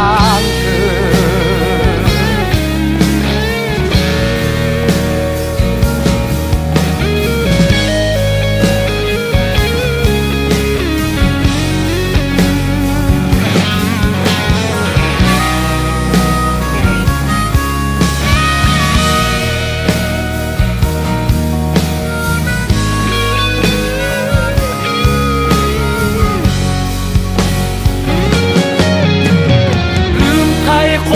าร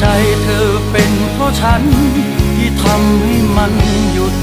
ใจเธอเป็นเพราะฉันที่ทำให้มันหยุด